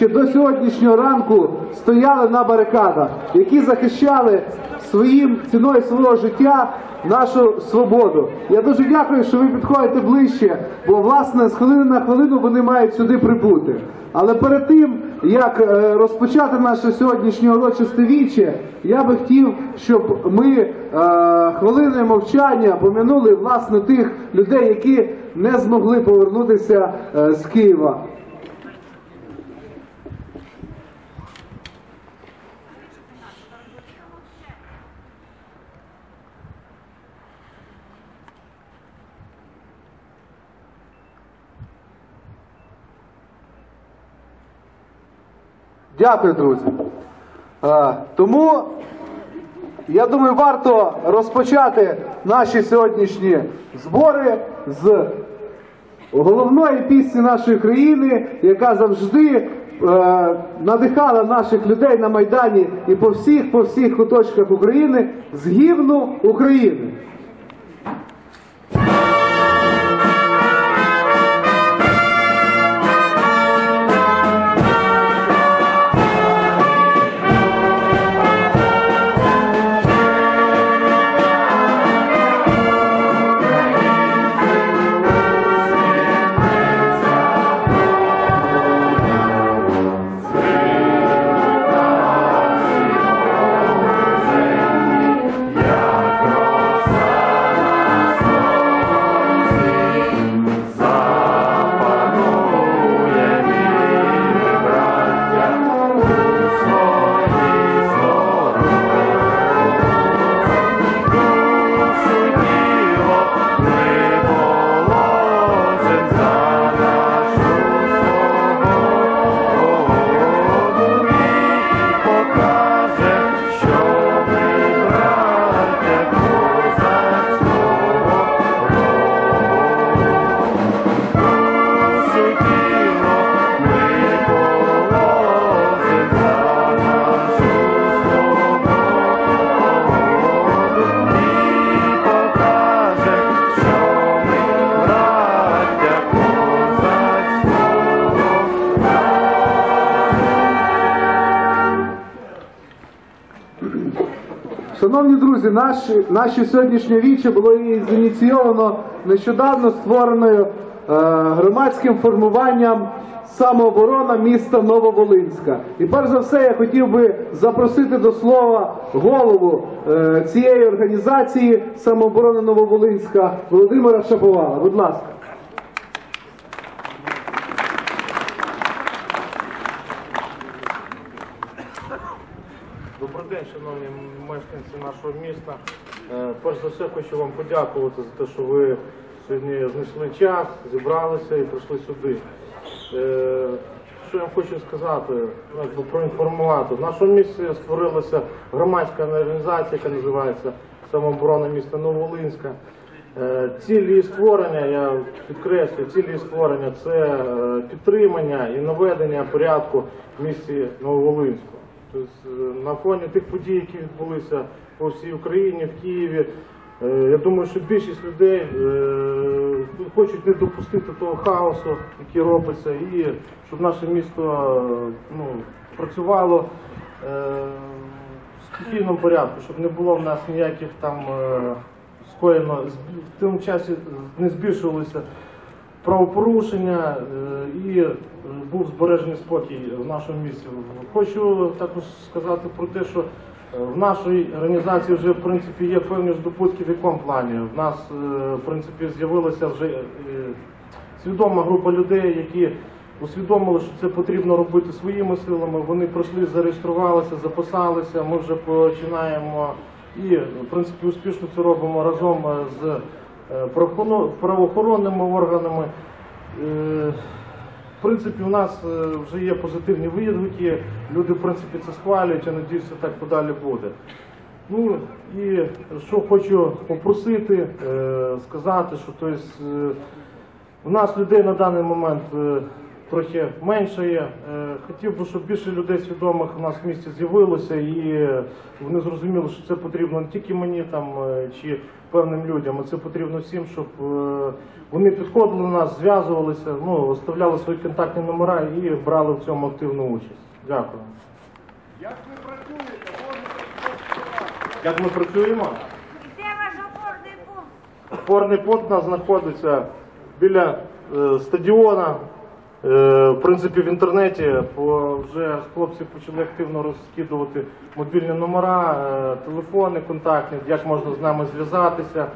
ще до сьогоднішнього ранку стояли на барикадах, які захищали своїм ціною свого життя нашу свободу. Я дуже дякую, що ви підходите ближче, бо власне з хвилини на хвилину вони мають сюди прибути. Але перед тим як е, розпочати наше сьогоднішнє урочисте віче, я би хотів, щоб ми е, хвилиною мовчання пом'янули власне тих людей, які не змогли повернутися е, з Києва. Дякую, друзі. Е, Тому я думаю, варто розпочати наші сьогоднішні збори з головної пісні нашої країни, яка завжди е, надихала наших людей на Майдані і по всіх, по всіх куточках України з гімну України. Шановні друзі, наші, наше сьогоднішнє віче було і зініційовано нещодавно створеною е, громадським формуванням самооборона міста Нововолинська. І перш за все я хотів би запросити до слова голову е, цієї організації самооборони Нововолинська Володимира Шаповала. Будь ласка. Добрий день, шановні мешканці нашого міста. Е, Перш за все хочу вам подякувати за те, що ви сьогодні знайшли час, зібралися і прийшли сюди. Е, Що я хочу сказати, ну, проінформувати. В нашому місті створилася громадська організація, яка називається Самооборона міста Новолинська. Е, Цілі створення, я підкреслюю, цілі створення це підтримання і наведення порядку в місті Нововолинську. Тобто е, на фоні тих подій, які відбулися по всій Україні, в Києві, е, я думаю, що більшість людей е, хочуть не допустити того хаосу, який робиться, і щоб наше місто ну, працювало в спокійному порядку, щоб не було в нас ніяких там скоєно в тому часі не збільшувалися правопорушення е, і е, був збережений спокій в нашому місті. Хочу також сказати про те, що е, в нашій організації вже в принципі є певні здобутки в якому плані. В нас в принципі з'явилася вже свідома група людей, які усвідомили, що це потрібно робити своїми силами. Вони пройшли, зареєструвалися, записалися. Ми вже починаємо і в принципі успішно це робимо разом з правоохоронними органами. Е, В принципі, у нас е, вже є позитивні відгуки, люди в принципі це схвалюють, я надіюся, так подалі буде. Ну і що хочу попросити, е, сказати, що тобто, е, у нас людей на даний момент е, трохи менше є. Е, Хотів би, щоб більше людей свідомих у нас в місті з'явилося, і вони зрозуміли, що це потрібно не тільки мені там е, чи певним людям, а це потрібно всім, щоб е, вони підходили до нас, зв'язувалися, ну, оставляли свої контактні номера і брали в цьому активну участь. Дякую. Як ви працюєте? Як ми працюємо? Де ваш опорний пункт? Опорний пункт у нас знаходиться біля стадіона. Е, в принципі, в інтернеті вже хлопці почали активно розкидувати мобільні номера, е, телефони контактні, як можна з нами зв'язатися.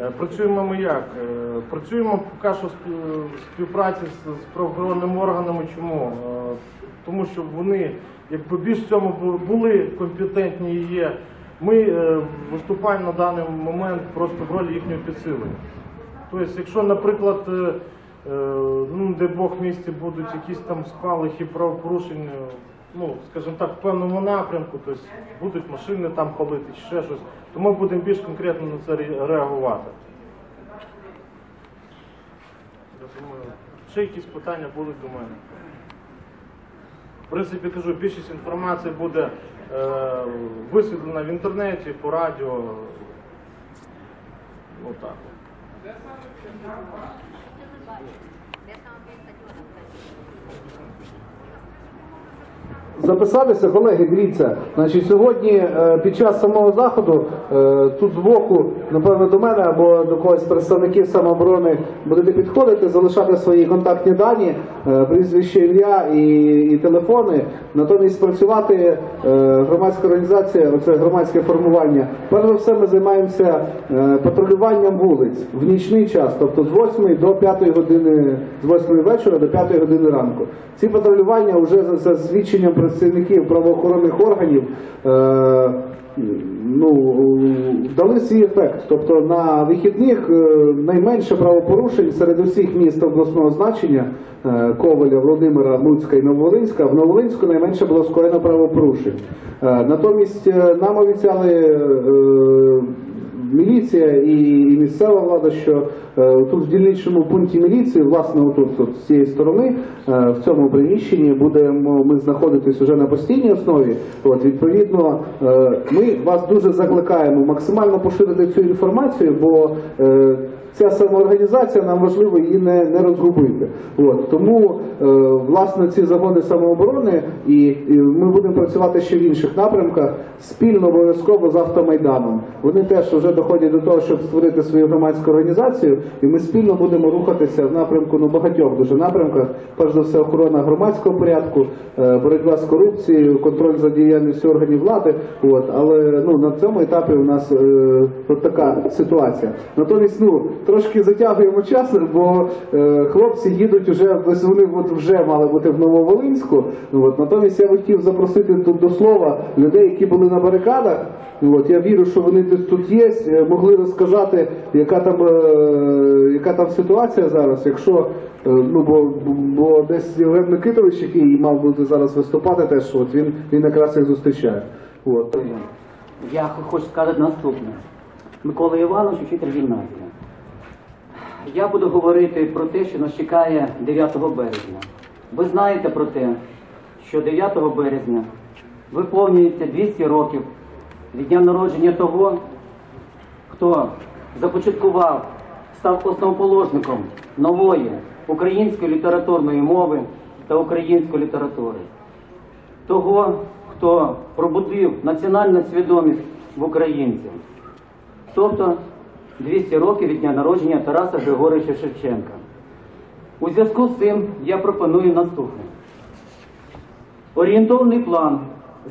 Е, працюємо ми як? Працюємо поки що співпраці з, правоохоронними органами. Чому? Тому що вони якби більш в цьому були компетентні і є. Ми виступаємо на даний момент просто в ролі їхнього підсилення. Тобто, якщо, наприклад, ну, де Бог в місті будуть якісь там спалахи правопорушень, е, ну, скажімо так, в певному напрямку, тобто будуть машини там палити чи ще щось, то ми будемо більш конкретно на це реагувати. Я думаю, ще якісь питання будуть до мене. В принципі, кажу, більшість інформації буде е, висвітлена в інтернеті, по радіо. Ну так. Записатися, колеги, дивіться. Значить, сьогодні е, під час самого заходу е, тут збоку, напевно, до мене або до когось з представників самооборони будете підходити, залишати свої контактні дані, е, прізвище, ім'я і, і телефони. Натомість працювати громадська організація, оце громадське формування. Перш за все, ми займаємося патрулюванням вулиць в нічний час, тобто з 8 до 5 години, з 8 вечора до 5 години ранку. Ці патрулювання вже за свідченням працівників правоохоронних органів е, ну, дали свій ефект. Тобто на вихідних е, найменше правопорушень серед усіх міст обласного значення е, Коваля, Володимира, Луцька і Нововолинська. В Нововолинську найменше було скоєно правопорушень. Натомість нам обіцяли міліція і, місцева влада, що е, тут в дільничному пункті міліції, власне, отут от, з цієї сторони, е, в цьому приміщенні будемо ми знаходитись уже на постійній основі. От відповідно, е, ми вас дуже закликаємо максимально поширити цю інформацію, бо Ця самоорганізація нам важливо її не, не розгубити. От тому е, власне ці загони самооборони, і, і ми будемо працювати ще в інших напрямках спільно обов'язково з автомайданом. Вони теж вже доходять до того, щоб створити свою громадську організацію, і ми спільно будемо рухатися в напрямку ну багатьох дуже напрямках. Перш за все, охорона громадського порядку, е, боротьба з корупцією, контроль за діяльністю органів влади. От але ну на цьому етапі у нас е, от така ситуація. Натомість, ну трошки затягуємо час, бо е, хлопці їдуть уже, вони от вже мали бути в Нововолинську. От натомість я хотів запросити тут до слова людей, які були на барикадах. От я вірю, що вони тут є, е, могли розказати, яка там е, яка там ситуація зараз. Якщо е, ну бо, бо десь Євген Микитович, який мав бути зараз виступати, теж от він він якраз їх зустрічає. От. Я хочу сказати наступне. Микола Іванович, вчитель гімназії. Я буду говорити про те, що нас чекає 9 березня. Ви знаєте про те, що 9 березня виповнюється 200 років від дня народження того, хто започаткував, став основоположником нової української літературної мови та української літератури того, хто пробудив національну свідомість в українців. Тобто 200 років від дня народження Тараса Григоровича Шевченка. У зв'язку з цим я пропоную наступне. Орієнтовний план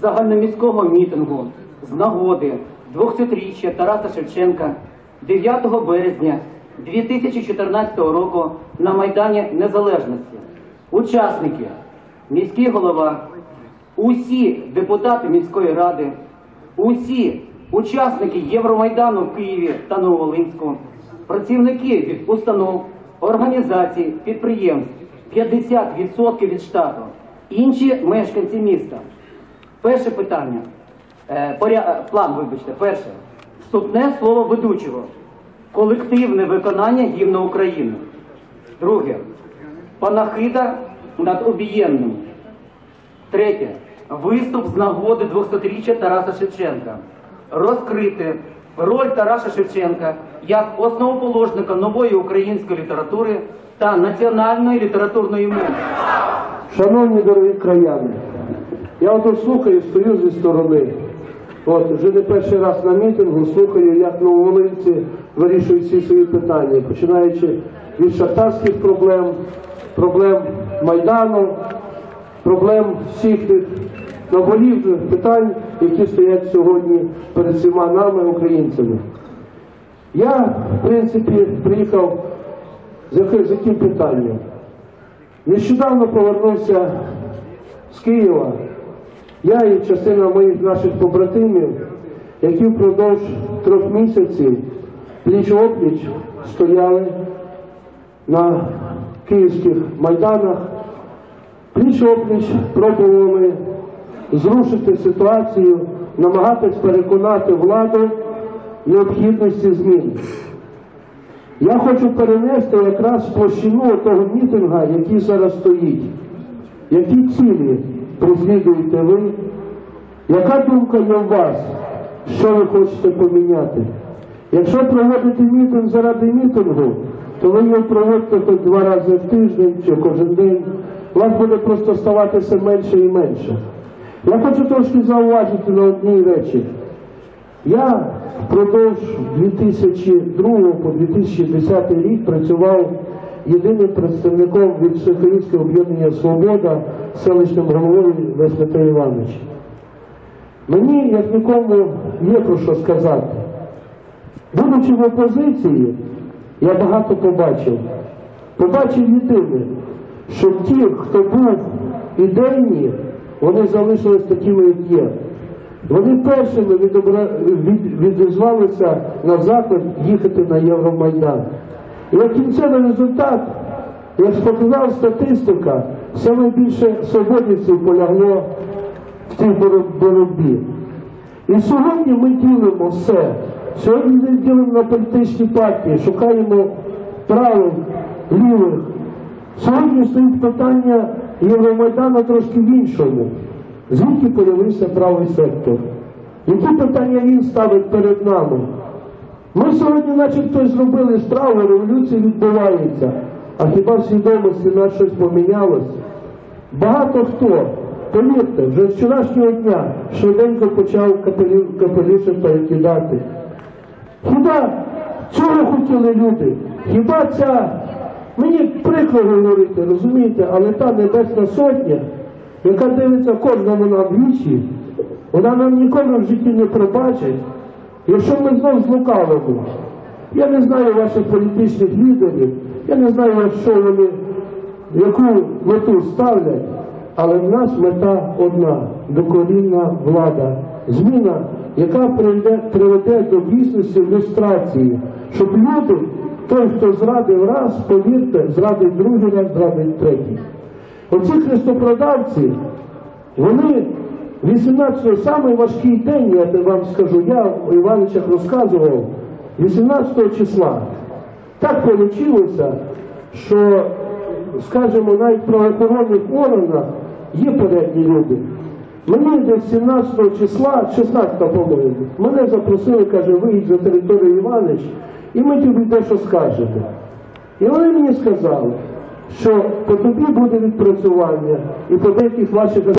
загальноміського мітингу з нагоди 200-річчя Тараса Шевченка 9 березня 2014 року на Майдані Незалежності. Учасники, міський голова, усі депутати міської ради, усі учасники Євромайдану в Києві та Нововолинську, працівники від установ, організацій, підприємств, 50% від штату, інші мешканці міста. Перше питання. Е, поря... е, План, вибачте, перше. Вступне слово ведучого. Колективне виконання гімну України. Друге. Панахида над обієнним. Третє. Виступ з нагоди 200-річчя Тараса Шевченка. Розкрити роль Тараса Шевченка як основоположника нової української літератури та національної літературної мови. Шановні дорогі краяни, я ото слухаю, стою зі сторони. От вже не перший раз на мітингу слухаю, як нововолинці вирішують всі свої питання, починаючи від шахтарських проблем, проблем Майдану, проблем всіх тих наболівних питань, які стоять сьогодні перед всіма нами, українцями. Я, в принципі, приїхав з яким, з яким питанням. Нещодавно повернувся з Києва. Я і частина моїх наших побратимів, які впродовж трьох місяців пліч опліч стояли на київських майданах, пліч опліч пробували зрушити ситуацію, намагатись переконати владу необхідності змін. Я хочу перенести якраз площину того мітинга, який зараз стоїть. Які цілі преслідуєте ви? Яка думка є у вас? Що ви хочете поміняти? Якщо проводите мітинг заради мітингу, то ви його проводите хоч два рази в тиждень чи кожен день. Вас буде просто ставатися менше і менше. Я хочу трошки зауважити на одній речі. Я впродовж 2002 по 2010 рік працював єдиним представником від Всеукраїнського об'єднання Свобода селищним головою Весмета Іванович. Мені, як нікому, є про що сказати. Будучи в опозиції, я багато побачив. Побачив єдине, що ті, хто був ідейні, вони залишились такими, як є. Вони першими відобра... від... відізвалися на захід їхати на Євромайдан. І от кінцевий результат, як показала статистика, саме більше свободівців полягло в цій боротьбі. І сьогодні ми ділимо все. Сьогодні ми ділимо на політичні партії, шукаємо правих, лівих. Сьогодні стоїть питання Євромайдану трошки в іншому. Звідки появився правий сектор? Які питання він ставить перед нами? Ми сьогодні, начебто, зробили справу, революція відбувається. А хіба в свідомості нас щось помінялось? Багато хто, повірте, вже з вчорашнього дня швиденько почав капелі- перекидати. Хіба цього хотіли люди? Хіба ця, мені прикро говорити, розумієте, але та небесна сотня, яка дивиться кожному нам вічі, вона нам ніколи в житті не пробачить, якщо ми знов злукавимо. Я не знаю ваших політичних лідерів, я не знаю, що вони, яку мету ставлять, але в нас мета одна докорінна влада. Зміна, яка приведе, приведе до дійсності люстрації, щоб люди, той, хто зрадив раз, повірте, зрадить другий раз, зрадить третій. Оці хрестопродавці, вони 18-го, самий важкий день, я вам скажу, я у Івановичах розказував, 18 числа. Так вийшло, що, скажімо, навіть в правоохоронних органах є порядні люди. Мені десь 17 числа, 16 по-моєму, мене запросили, каже, виїдь за територію Іванович, і ми тобі дещо скажемо. І вони мені сказали, що по тобі буде відпрацювання, і по деяких ваших